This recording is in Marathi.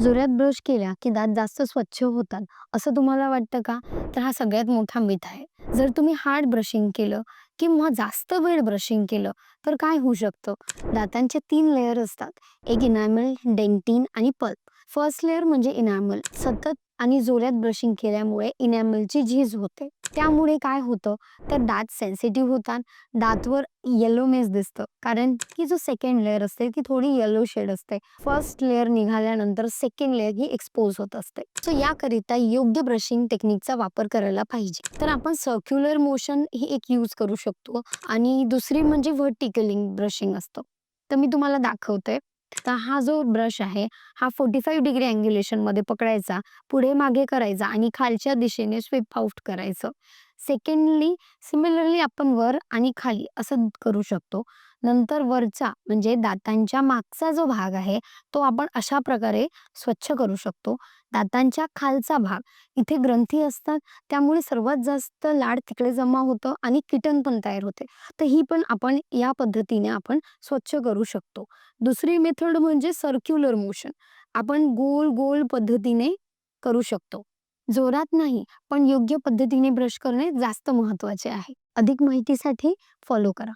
जोरात ब्रश केल्या की दात जास्त स्वच्छ होतात असं तुम्हाला वाटतं का? तर हा सगळ्यात मोठा मिथ आहे. जर तुम्ही हार्ड ब्रशिंग केलं किंवा जास्त वेळ ब्रशिंग केलं तर काय होऊ शकतं? दातांचे तीन लेअर असतात. एक इनॅमल डेंटिन आणि पल्प फर्स्ट लेअर म्हणजे इनॅमल सतत आणि जोरात ब्रशिंग केल्यामुळे इनॅमलची झीज होते. त्यामुळे काय होतं? तर दात सेन्सिटिव्ह होतात. दातवर येलोनेस दिसतं. कारण की जो सेकंड लेअर असते ती थोडी येलो शेड असते. फर्स्ट लेअर निघाल्यानंतर सेकंड लेअर ही एक्सपोज होत असते. सो याकरिता योग्य ब्रशिंग टेक्निकचा वापर करायला पाहिजे. तर आपण सर्क्युलर मोशन ही एक यूज करू शकतो. आणि दुसरी म्हणजे व्हर्टिकलिंग ब्रशिंग असतं. तर मी तुम्हाला दाखवते. तर हा जो ब्रश आहे हा फोर्टी फाईव्ह डिग्री अँग्युलेशनमध्ये पकडायचा पुढे मागे करायचा आणि खालच्या दिशेने स्वीप आउट करायचं. सेकंडली सिमिलरली आपण वर आणि खाली असं करू शकतो. नंतर वरचा म्हणजे दातांच्या मागचा जो भाग आहे तो आपण अशा प्रकारे स्वच्छ करू शकतो. दातांच्या खालचा भाग इथे ग्रंथी असतात त्यामुळे सर्वात जास्त लाड तिकडे जमा होतं आणि किटन पण तयार होते. तर ही पण आपण या पद्धतीने आपण स्वच्छ करू शकतो. दुसरी मेथड म्हणजे सर्क्युलर मोशन. आपण गोल गोल पद्धतीने करू शकतो. जोरात नाही पण योग्य पद्धतीने ब्रश करणे जास्त महत्त्वाचे आहे. अधिक माहितीसाठी फॉलो करा.